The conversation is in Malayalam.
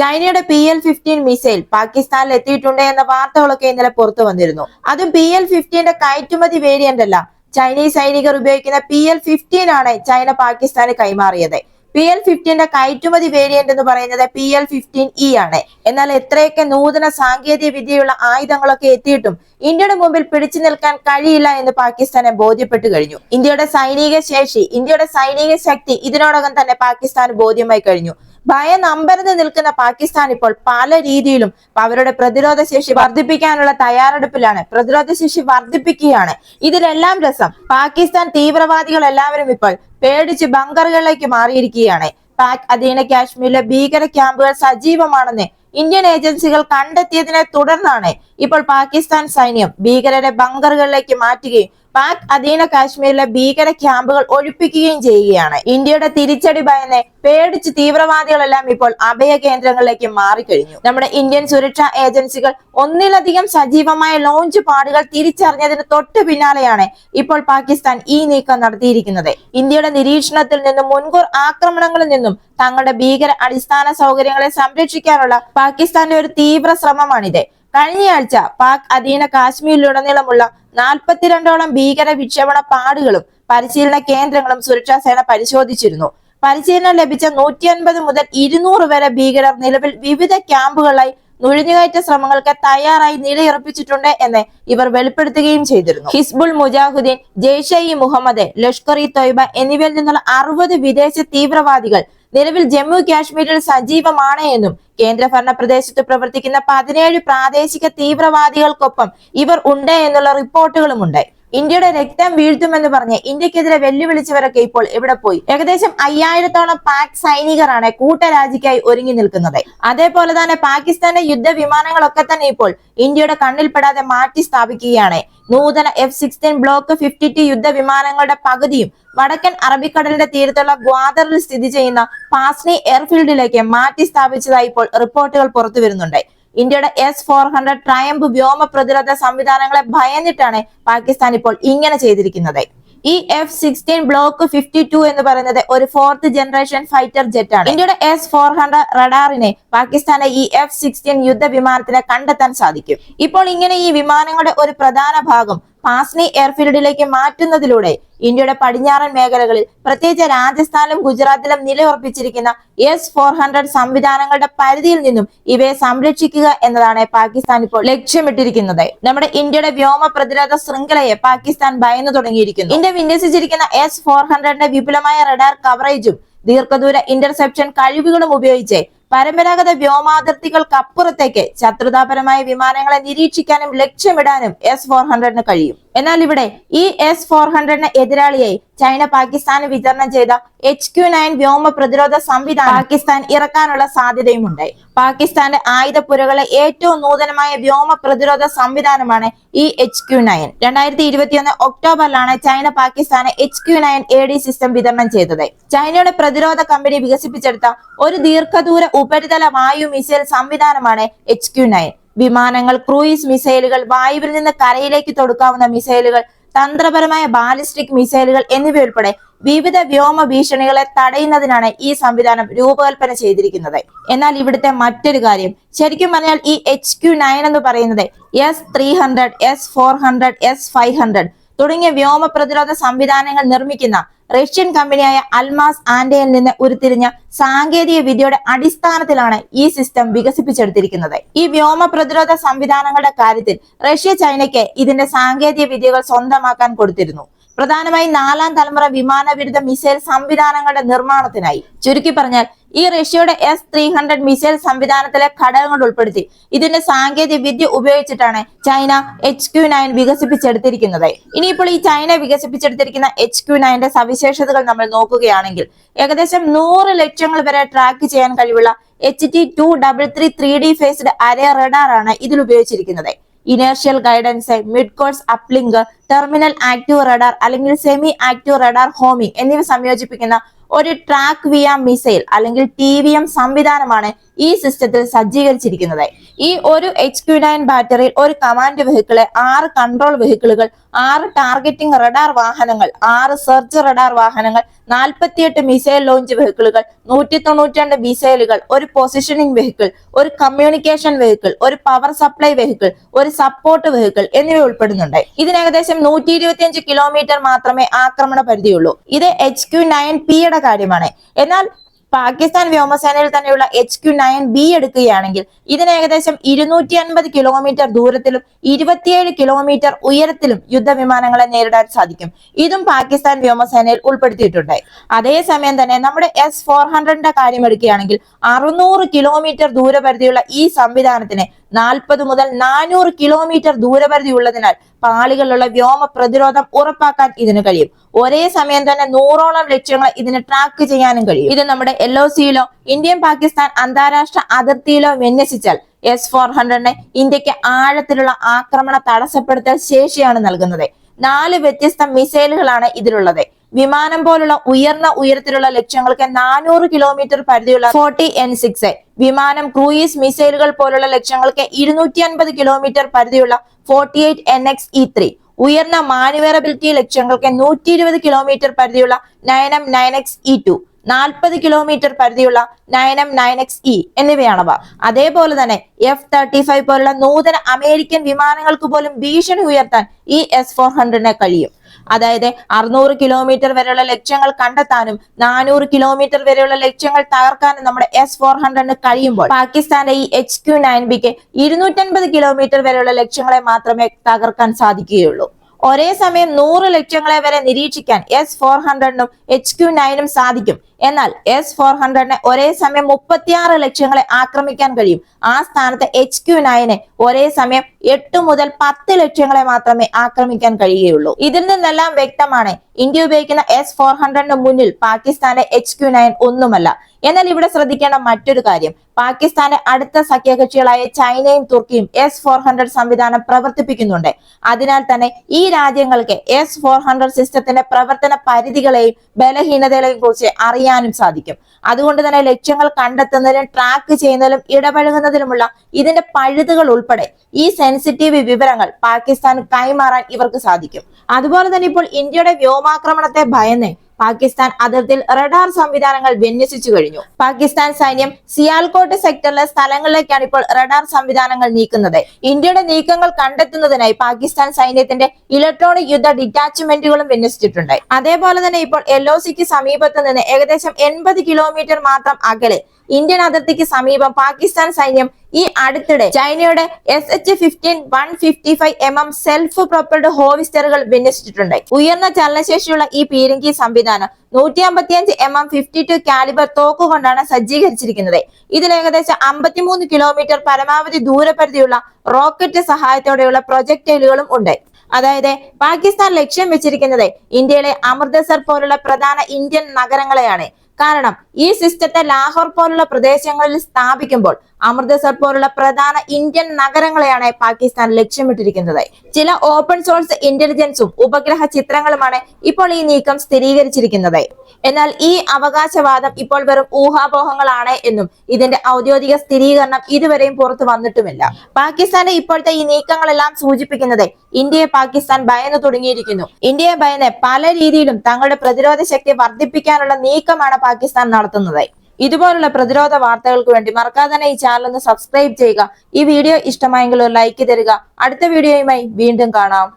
ചൈനയുടെ പി എൽ ഫിഫ്റ്റീൻ മിസൈൽ പാകിസ്ഥാനിൽ എത്തിയിട്ടുണ്ട് എന്ന വാർത്തകളൊക്കെ ഇന്നലെ പുറത്തു വന്നിരുന്നു. അതും പി എൽ ഫിഫ്റ്റീന്റെ കയറ്റുമതി വേരിയന്റ് അല്ല. ചൈനീസ് സൈനികർ ഉപയോഗിക്കുന്ന പി എൽ ഫിഫ്റ്റീൻ ആണ് ചൈന പാകിസ്ഥാന് കൈമാറിയത്. പി എൽ ഫിഫ്റ്റീന്റെ കയറ്റുമതി വേരിയന്റ് എന്ന് പറയുന്നത് പി എൽ ഫിഫ്റ്റീൻ ഇ ആണ്. എന്നാൽ എത്രയൊക്കെ നൂതന സാങ്കേതിക വിദ്യയുള്ള ആയുധങ്ങളൊക്കെ എത്തിയിട്ടും ഇന്ത്യയുടെ മുമ്പിൽ പിടിച്ചു നിൽക്കാൻ കഴിയില്ല എന്ന് പാകിസ്ഥാനെ ബോധ്യപ്പെട്ടു കഴിഞ്ഞു. ഇന്ത്യയുടെ സൈനിക ശേഷി ഇന്ത്യയുടെ സൈനിക ശക്തി ഇതിനോടകം തന്നെ പാകിസ്ഥാൻ ബോധ്യമായി കഴിഞ്ഞു. ഭയം അമ്പരന്ന് നിൽക്കുന്ന പാകിസ്ഥാൻ ഇപ്പോൾ പല രീതിയിലും അവരുടെ പ്രതിരോധ ശേഷി വർദ്ധിപ്പിക്കാനുള്ള തയ്യാറെടുപ്പിലാണ്. പ്രതിരോധ ശേഷി വർദ്ധിപ്പിക്കുകയാണ്. ഇതിലെല്ലാം രസം. പാകിസ്ഥാൻ തീവ്രവാദികൾ എല്ലാവരും ഇപ്പോൾ പേടിച്ച് ബങ്കറുകളിലേക്ക് മാറിയിരിക്കുകയാണ്. പാക് അധീന കാശ്മീരിലെ ഭീകര ക്യാമ്പുകൾ സജീവമാണെന്ന് ഇന്ത്യൻ ഏജൻസികൾ കണ്ടെത്തിയതിനെ തുടർന്നാണ് ഇപ്പോൾ പാകിസ്ഥാൻ സൈന്യം ഭീകരരെ ബങ്കറുകളിലേക്ക് മാറ്റുകയും പാക് അധീന കാശ്മീരിലെ ഭീകര ക്യാമ്പുകൾ ഒഴിപ്പിക്കുകയും ചെയ്യുകയാണ്. ഇന്ത്യയുടെ തിരിച്ചടി ഭയന്ന് പേടിച്ച് തീവ്രവാദികളെല്ലാം ഇപ്പോൾ അഭയ കേന്ദ്രങ്ങളിലേക്ക് മാറിക്കഴിഞ്ഞു. നമ്മുടെ ഇന്ത്യൻ സുരക്ഷാ ഏജൻസികൾ ഒന്നിലധികം സജീവമായ ലോഞ്ച് പാടുകൾ തിരിച്ചറിഞ്ഞതിന് തൊട്ട് പിന്നാലെയാണ് ഇപ്പോൾ പാകിസ്ഥാൻ ഈ നീക്കം നടത്തിയിരിക്കുന്നത്. ഇന്ത്യയുടെ നിരീക്ഷണത്തിൽ നിന്നും മുൻകൂർ ആക്രമണങ്ങളിൽ നിന്നും തങ്ങളുടെ ഭീകര അടിസ്ഥാന സൗകര്യങ്ങളെ സംരക്ഷിക്കാനുള്ള പാകിസ്ഥാന്റെ ഒരു തീവ്ര ശ്രമമാണിത്. കഴിഞ്ഞയാഴ്ച പാക് അധീന കാശ്മീരിലുടനീളമുള്ള നാൽപ്പത്തിരണ്ടോളം ഭീകര വിക്ഷേപണ പാടുകളും പരിശീലന കേന്ദ്രങ്ങളും സുരക്ഷാ സേന പരിശോധിച്ചിരുന്നു. പരിശീലനം ലഭിച്ച നൂറ്റി അൻപത് മുതൽ ഇരുന്നൂറ് വരെ ഭീകരർ നിലവിൽ വിവിധ ക്യാമ്പുകളായി നുഴഞ്ഞുകയറ്റ ശ്രമങ്ങൾക്ക് തയ്യാറായി നിലയുറപ്പിച്ചിട്ടുണ്ട് എന്ന് ഇവർ വെളിപ്പെടുത്തുകയും ചെയ്തിരുന്നു. ഹിസ്ബുൾ മുജാഹുദ്ദീൻ ജെയ്ഷെ ഇ മുഹമ്മദ് ലഷ്കർ ഇ തൊയ്ബ എന്നിവയിൽ നിന്നുള്ള അറുപത് വിദേശ തീവ്രവാദികൾ നിലവിൽ ജമ്മു കാശ്മീരിൽ സജീവമാണ് എന്നും കേന്ദ്രഭരണ പ്രദേശത്ത് പ്രവർത്തിക്കുന്ന പതിനേഴ് പ്രാദേശിക തീവ്രവാദികൾക്കൊപ്പം ഇവർ ഉണ്ട് എന്നുള്ള റിപ്പോർട്ടുകളുമുണ്ട്. ഇന്ത്യയുടെ രക്തം വീഴ്ത്തുമെന്ന് പറഞ്ഞ് ഇന്ത്യക്കെതിരെ വെല്ലുവിളിച്ചവരൊക്കെ ഇപ്പോൾ ഇവിടെ പോയി? ഏകദേശം അയ്യായിരത്തോളം പാക് സൈനികരാണ് കൂട്ടരാജിക്കായി ഒരുങ്ങി നിൽക്കുന്നത്. അതേപോലെ തന്നെ പാകിസ്ഥാന്റെ യുദ്ധ വിമാനങ്ങളൊക്കെ തന്നെ ഇപ്പോൾ ഇന്ത്യയുടെ കണ്ണിൽപ്പെടാതെ മാറ്റി സ്ഥാപിക്കുകയാണ്. നൂതന F sixteen block fifty two യുദ്ധവിമാനങ്ങളുടെ പകുതിയും വടക്കൻ അറബിക്കടലിന്റെ തീരത്തുള്ള ഗ്വാദറിൽ സ്ഥിതി ചെയ്യുന്ന പാസ്നി എയർഫീൽഡിലേക്ക് മാറ്റി സ്ഥാപിച്ചതായി ഇപ്പോൾ റിപ്പോർട്ടുകൾ പുറത്തു വരുന്നുണ്ട് ഇന്ത്യയുടെ എസ് ഫോർ ഹൺഡ്രഡ് ട്രയംബ് വ്യോമ പ്രതിരോധ സംവിധാനങ്ങളെ ഭയന്നിട്ടാണ് പാകിസ്ഥാൻ ഇപ്പോൾ ഇങ്ങനെ ചെയ്തിരിക്കുന്നത്. ഈ F sixteen block fifty two എന്ന് പറയുന്നത് ഒരു ഫോർത്ത് ജനറേഷൻ ഫൈറ്റർ ജെറ്റ് ആണ്. ഇന്ത്യയുടെ എസ് ഫോർ ഹൺഡ്രഡ് റഡാറിനെ പാകിസ്ഥാനെ ഈ എഫ് സിക്സ്റ്റീൻ യുദ്ധ വിമാനത്തിനെ കണ്ടെത്താൻ സാധിക്കും. ഇപ്പോൾ ഇങ്ങനെ ഈ വിമാനങ്ങളുടെ ഒരു പ്രധാന ഭാഗം പാസ്നി എയർഫീൽഡിലേക്ക് മാറ്റുന്നതിലൂടെ ഇന്ത്യയുടെ പടിഞ്ഞാറൻ മേഖലകളിൽ പ്രത്യേകിച്ച് രാജസ്ഥാനിലും ഗുജറാത്തിലും നിലയുറപ്പിച്ചിരിക്കുന്ന എസ് ഫോർ ഹൺഡ്രഡ് സംവിധാനങ്ങളുടെ പരിധിയിൽ നിന്നും ഇവയെ സംരക്ഷിക്കുക എന്നതാണ് പാകിസ്ഥാൻ ഇപ്പോൾ ലക്ഷ്യമിട്ടിരിക്കുന്നത്. നമ്മുടെ ഇന്ത്യയുടെ വ്യോമ പ്രതിരോധ ശൃംഖലയെ പാകിസ്ഥാൻ ഭയന്നു തുടങ്ങിയിരിക്കുന്നു. ഇന്ത്യ വിന്യസിച്ചിരിക്കുന്ന എസ് ഫോർ ഹൺഡ്രഡിന്റെ വിപുലമായ റഡാർ കവറേജും ദീർഘദൂര ഇന്റർസെപ്ഷൻ കഴിവുകളും ഉപയോഗിച്ച് പരമ്പരാഗത വ്യോമാതിർത്തികൾക്കപ്പുറത്തേക്ക് ശത്രുതാപരമായ വിമാനങ്ങളെ നിരീക്ഷിക്കാനും ലക്ഷ്യമിടാനും എസ് ഫോർ ഹൺഡ്രഡിന് കഴിയും. എന്നാൽ ഇവിടെ ഈ എസ് ഫോർ ഹൺഡ്രഡിന് എതിരാളിയായി ചൈന പാകിസ്ഥാന് വിതരണം ചെയ്ത എച്ച് ക്യു നയൻ വ്യോമ പ്രതിരോധ സംവിധാനം പാകിസ്ഥാൻ ഇറക്കാനുള്ള സാധ്യതയുമുണ്ട്. പാകിസ്ഥാന്റെ ആയുധപ്പുരകളെ ഏറ്റവും നൂതനമായ വ്യോമ പ്രതിരോധ സംവിധാനമാണ് ഈ എച്ച് ക്യു നയൻ. രണ്ടായിരത്തി ഇരുപത്തിയൊന്ന് ഒക്ടോബറിലാണ് ചൈന പാകിസ്ഥാന് H Q nine A D system വിതരണം ചെയ്തത്. ചൈനയുടെ പ്രതിരോധ കമ്പനി വികസിപ്പിച്ചെടുത്ത ഒരു ദീർഘദൂര ഉപരിതല വായു മിസൈൽ സംവിധാനമാണ് എച്ച് ക്യു നയൻ. വിമാനങ്ങൾ ക്രൂയിസ് മിസൈലുകൾ വായുവിൽ നിന്ന് കരയിലേക്ക് തൊടുക്കാവുന്ന മിസൈലുകൾ തന്ത്രപരമായ ബാലിസ്റ്റിക് മിസൈലുകൾ എന്നിവയുൾപ്പെടെ വിവിധ വ്യോമ ഭീഷണികളെ തടയുന്നതിനാണ് ഈ സംവിധാനം രൂപകൽപ്പന ചെയ്തിരിക്കുന്നത്. എന്നാൽ ഇവിടുത്തെ മറ്റൊരു കാര്യം ശരിക്കും പറഞ്ഞാൽ ഈ എച്ച് ക്യു നയൻ എന്ന് പറയുന്നത് S three hundred S four hundred S five hundred തുടങ്ങിയ വ്യോമ പ്രതിരോധ സംവിധാനങ്ങൾ നിർമ്മിക്കുന്ന റഷ്യൻ കമ്പനിയായ അൽമാസ് ആൻഡയിൽ നിന്ന് ഉരുത്തിരിഞ്ഞ സാങ്കേതിക വിദ്യയുടെ അടിസ്ഥാനത്തിലാണ് ഈ സിസ്റ്റം വികസിപ്പിച്ചെടുത്തിരിക്കുന്നത്. ഈ വ്യോമ പ്രതിരോധ സംവിധാനങ്ങളുടെ കാര്യത്തിൽ റഷ്യ ചൈനയ്ക്ക് ഇതിന്റെ സാങ്കേതിക വിദ്യകൾ സ്വന്തമാക്കാൻ കൊടുത്തിരുന്നു. പ്രധാനമായി നാലാം തലമുറ വിമാന വിരുദ്ധ മിസൈൽ സംവിധാനങ്ങളുടെ നിർമ്മാണത്തിനായി. ചുരുക്കി പറഞ്ഞാൽ ഈ റഷ്യയുടെ എസ് ത്രീ ഹൺഡ്രഡ് മിസൈൽ സംവിധാനത്തിലെ ഘടകങ്ങൾ ഉൾപ്പെടുത്തി. ഇതിന്റെ സാങ്കേതിക വിദ്യ ഉപയോഗിച്ചിട്ടാണ് ചൈന എച്ച് ക്യു നയൻ വികസിപ്പിച്ചെടുത്തിരിക്കുന്നത്. ഇനിയിപ്പോൾ ഈ ചൈന വികസിപ്പിച്ചെടുത്തിരിക്കുന്ന എച്ച് ക്യു നയന്റെ സവിശേഷതകൾ നമ്മൾ നോക്കുകയാണെങ്കിൽ ഏകദേശം നൂറ് ലക്ഷങ്ങൾ വരെ ട്രാക്ക് ചെയ്യാൻ കഴിവുള്ള H T two double three three D phased array radar ആണ് ഇതിൽ ഉപയോഗിച്ചിരിക്കുന്നത്. Inertial guidance mid course uplink terminal active radar അല്ലെങ്കിൽ സെമി ആക്റ്റീവ് റഡാർ ഹോമിംഗ് എന്നിവ സംയോജിപ്പിക്കുന്ന ഒരു ട്രാക്ക് വിയ മിസൈൽ അല്ലെങ്കിൽ ടി വി എം സംവിധാനമാണ് ഈ സിസ്റ്റത്തിൽ സജ്ജീകരിച്ചിരിക്കുന്നത്. ഈ ഒരു എച്ച് ക്യു നയൻ ബാറ്ററിയിൽ ഒരു കമാൻഡ് വെഹിക്കിൾ ആറ് കൺട്രോൾ വെഹിക്കിളുകൾ ആറ് ടാർഗറ്റിംഗ് റഡാർ വാഹനങ്ങൾ ആറ് സെർച്ച് റഡാർ വാഹനങ്ങൾ നാൽപ്പത്തിയെട്ട് മിസൈൽ ലോഞ്ച് വെഹിക്കിളുകൾ നൂറ്റി തൊണ്ണൂറ്റിരണ്ട് മിസൈലുകൾ ഒരു പൊസിഷനിങ് വെഹിക്കിൾ ഒരു കമ്മ്യൂണിക്കേഷൻ വെഹിക്കിൾ ഒരു പവർ സപ്ലൈ വെഹിക്കിൾ ഒരു സപ്പോർട്ട് വെഹിക്കിൾ എന്നിവ ഉൾപ്പെടുന്നുണ്ട്. ഇതിന് ഏകദേശം നൂറ്റി ഇരുപത്തിയഞ്ച് കിലോമീറ്റർ മാത്രമേ ആക്രമണ പരിധിയുള്ളൂ ഇത് എച്ച് ക്യു നയൻ പിയുടെ കാര്യമാണ്. എന്നാൽ പാകിസ്ഥാൻ വ്യോമസേനയിൽ തന്നെയുള്ള എച്ച് ക്യു നയൻ ബി എടുക്കുകയാണെങ്കിൽ ഇതിന് ഏകദേശം ഇരുന്നൂറ്റി അൻപത് കിലോമീറ്റർ ദൂരത്തിലും ഇരുപത്തിയേഴ് കിലോമീറ്റർ ഉയരത്തിലും യുദ്ധവിമാനങ്ങളെ നേരിടാൻ സാധിക്കും. ഇതും പാകിസ്ഥാൻ വ്യോമസേനയിൽ ഉൾപ്പെടുത്തിയിട്ടുണ്ട്. അതേസമയം തന്നെ നമ്മുടെ എസ് ഫോർ ഹൺഡ്രഡിന്റെ കാര്യം എടുക്കുകയാണെങ്കിൽ അറുന്നൂറ് കിലോമീറ്റർ ദൂരപരിധിയുള്ള ഈ സംവിധാനത്തിന് നാൽപ്പത് മുതൽ നാനൂറ് കിലോമീറ്റർ ദൂരപരിധി ഉള്ളതിനാൽ പാളികളുള്ള വ്യോമ പ്രതിരോധം ഉറപ്പാക്കാൻ ഇതിന് കഴിയും. ഒരേ സമയം തന്നെ നൂറോളം ലക്ഷ്യങ്ങൾ ഇതിന് ട്രാക്ക് ചെയ്യാനും കഴിയും. ഇത് നമ്മുടെ എൽ ഒ സിയിലോ ഇന്ത്യൻ പാകിസ്ഥാൻ അന്താരാഷ്ട്ര അതിർത്തിയിലോ വിന്യസിച്ചാൽ എസ് ഫോർ ഹൺഡ്രഡിന് ഇന്ത്യയ്ക്ക് ആഴത്തിലുള്ള ആക്രമണ തടസ്സപ്പെടുത്തൽ ശേഷിയാണ് നൽകുന്നത്. നാല് വ്യത്യസ്ത മിസൈലുകളാണ് ഇതിലുള്ളത്. വിമാനം പോലുള്ള ഉയർന്ന ഉയരത്തിലുള്ള ലക്ഷ്യങ്ങൾക്ക് നാനൂറ് കിലോമീറ്റർ പരിധിയുള്ള ഫോർട്ടി എൻ സിക്സ് എ. വിമാനം ക്രൂയിസ് മിസൈലുകൾ പോലുള്ള ലക്ഷ്യങ്ങൾക്ക് ഇരുന്നൂറ്റി അൻപത് kilometre പരിധിയുള്ള forty eight N X E three ഉയർന്ന മാനുവേറബിലിറ്റി ലക്ഷ്യങ്ങൾക്ക് നൂറ്റി ഇരുപത് kilometre പരിധിയുള്ള nine M nine X E two നാൽപ്പത് kilometre പരിധിയുള്ള nine M nine X E എന്നിവയാണവ. അതേപോലെ തന്നെ എഫ് തേർട്ടി ഫൈവ് പോലുള്ള നൂതന അമേരിക്കൻ വിമാനങ്ങൾക്ക് പോലും ഭീഷണി ഉയർത്താൻ ഈ എസ് ഫോർ ഹൺഡ്രഡിനെ കഴിയും. അതായത് അറുന്നൂറ് കിലോമീറ്റർ വരെയുള്ള ലക്ഷ്യങ്ങൾ കണ്ടെത്താനും നാനൂറ് കിലോമീറ്റർ വരെയുള്ള ലക്ഷ്യങ്ങൾ തകർക്കാനും നമ്മുടെ എസ് ഫോർ ഹൺഡ്രഡിന് കഴിയുമ്പോൾ പാകിസ്ഥാന്റെ ഈ എച്ച് ക്യു നയൻ ബിക്ക് ഇരുന്നൂറ്റൻപത് കിലോമീറ്റർ വരെയുള്ള ലക്ഷ്യങ്ങളെ മാത്രമേ തകർക്കാൻ സാധിക്കുകയുള്ളൂ. ഒരേ സമയം നൂറ് ലക്ഷ്യങ്ങളെ വരെ നിരീക്ഷിക്കാൻ എസ് ഫോർ ഹൺഡ്രഡിനും എച്ച് ക്യു നയനും സാധിക്കും. എന്നാൽ എസ് ഫോർ ഹൺഡ്രഡിന് ഒരേ സമയം മുപ്പത്തിയാറ് ലക്ഷ്യങ്ങളെ ആക്രമിക്കാൻ കഴിയും. ആ സ്ഥാനത്ത് എച്ച് ക്യു നയന് ഒരേ സമയം എട്ട് മുതൽ പത്ത് ലക്ഷ്യങ്ങളെ മാത്രമേ ആക്രമിക്കാൻ കഴിയുകയുള്ളൂ. ഇതിൽ നിന്നെല്ലാം വ്യക്തമാണ് ഇന്ത്യ ഉപയോഗിക്കുന്ന എസ് ഫോർ ഹൺഡ്രഡിന് മുന്നിൽ പാകിസ്ഥാന്റെ എച്ച് ക്യു നയൻ ഒന്നുമല്ല. എന്നാൽ ഇവിടെ ശ്രദ്ധിക്കേണ്ട മറ്റൊരു കാര്യം. പാകിസ്ഥാന്റെ അടുത്ത സഖ്യകക്ഷികളായ ചൈനയും തുർക്കിയും എസ് ഫോർ ഹൺഡ്രഡ് സംവിധാനം പ്രവർത്തിപ്പിക്കുന്നുണ്ട്. അതിനാൽ തന്നെ ഈ രാജ്യങ്ങൾക്ക് എസ് ഫോർ ഹൺഡ്രഡ് സിസ്റ്റത്തിന്റെ പ്രവർത്തന പരിധികളെയും ബലഹീനതകളെയും കുറിച്ച് അറിയാനും സാധിക്കും. അതുകൊണ്ട് തന്നെ ലക്ഷ്യങ്ങൾ കണ്ടെത്തുന്നതിലും ട്രാക്ക് ചെയ്യുന്നതിലും ഇടപഴകുന്നതിലുമുള്ള ഇതിന്റെ പഴുതുകൾ ഉൾപ്പെടെ ഈ സെൻസിറ്റീവ് വിവരങ്ങൾ പാകിസ്ഥാൻ കൈമാറാൻ ഇവർക്ക് സാധിക്കും. അതുപോലെ തന്നെ ഇപ്പോൾ ഇന്ത്യയുടെ വ്യോമാക്രമണത്തെ ഭയന്ന് പാകിസ്ഥാൻ അതിർത്തിയിൽ റഡാർ സംവിധാനങ്ങൾ വിന്യസിച്ചു കഴിഞ്ഞു. പാകിസ്ഥാൻ സൈന്യം സിയാൽകോട്ട് സെക്ടറിലെ സ്ഥലങ്ങളിലേക്കാണ് ഇപ്പോൾ റഡാർ സംവിധാനങ്ങൾ നീക്കുന്നത്. ഇന്ത്യയുടെ നീക്കങ്ങൾ കണ്ടെത്തുന്നതിനായി പാകിസ്ഥാൻ സൈന്യത്തിന്റെ ഇലക്ട്രോണിക് യുദ്ധ ഡിറ്റാച്ച്മെന്റുകളും വിന്യസിച്ചിട്ടുണ്ട്. അതേപോലെ തന്നെ ഇപ്പോൾ എൽ ഒ സിക്ക് സമീപത്ത് നിന്ന് ഏകദേശം എൺപത് കിലോമീറ്റർ മാത്രം അകലെ ഇന്ത്യൻ അതിർത്തിക്ക് സമീപം പാകിസ്ഥാൻ സൈന്യം ഈ അടുത്തിടെ ചൈനയുടെ S H fifteen one fifty five M M self propelled ഹോവിസ്റ്ററുകൾ വിന്യസിച്ചിട്ടുണ്ട്. ഉയർന്ന ചലനശേഷിയുള്ള ഈ പീരങ്കി സംവിധാനം നൂറ്റി അമ്പത്തിയഞ്ച് M M fifty two calibre തോക്കുകൊണ്ടാണ് സജ്ജീകരിച്ചിരിക്കുന്നത്. ഇതിൽ ഏകദേശം അമ്പത്തിമൂന്ന് കിലോമീറ്റർ പരമാവധി ദൂരപരിധിയുള്ള റോക്കറ്റ് സഹായത്തോടെയുള്ള പ്രൊജക്ടൈലുകളും ഉണ്ട്. അതായത് പാകിസ്ഥാൻ ലക്ഷ്യം വെച്ചിരിക്കുന്നത് ഇന്ത്യയിലെ അമൃത്സർ പോലുള്ള പ്രധാന ഇന്ത്യൻ നഗരങ്ങളെയാണ്. കാരണം ഈ സിസ്റ്റത്തെ ലാഹോർ പോലുള്ള പ്രദേശങ്ങളിൽ സ്ഥാപിക്കുമ്പോൾ അമൃതസർ പോലുള്ള പ്രധാന ഇന്ത്യൻ നഗരങ്ങളെയാണ് പാകിസ്ഥാൻ ലക്ഷ്യമിട്ടിരിക്കുന്നത്. ചില ഓപ്പൺ സോഴ്സ് ഇന്റലിജൻസും ഉപഗ്രഹ ചിത്രങ്ങളുമാണ് ഇപ്പോൾ ഈ നീക്കം സ്ഥിരീകരിച്ചിരിക്കുന്നത്. എന്നാൽ ഈ അവകാശവാദം ഇപ്പോൾ വെറും ഊഹാപോഹങ്ങളാണ് എന്നും ഇതിന്റെ ഔദ്യോഗിക സ്ഥിരീകരണം ഇതുവരെയും പുറത്തു വന്നിട്ടുമില്ല. പാകിസ്ഥാന്റെ ഇപ്പോഴത്തെ ഈ നീക്കങ്ങളെല്ലാം സൂചിപ്പിക്കുന്നത് ഇന്ത്യയെ പാകിസ്ഥാൻ ഭയന്ന് തുടങ്ങിയിരിക്കുന്നു. ഇന്ത്യയെ ഭയന്ന് പല രീതിയിലും തങ്ങളുടെ പ്രതിരോധ ശക്തി വർദ്ധിപ്പിക്കാനുള്ള നീക്കമാണ് പാകിസ്ഥാൻ നടത്തുന്നത്. ഇതുപോലുള്ള പ്രതിരോധ വാർത്തകൾക്ക് വേണ്ടി മറക്കാതെ തന്നെ ഈ ചാനൽ ഒന്ന് സബ്സ്ക്രൈബ് ചെയ്യുക. ഈ വീഡിയോ ഇഷ്ടമായെങ്കിൽ ഒരു ലൈക്ക് തരിക. അടുത്ത വീഡിയോയുമായി വീണ്ടും കാണാം.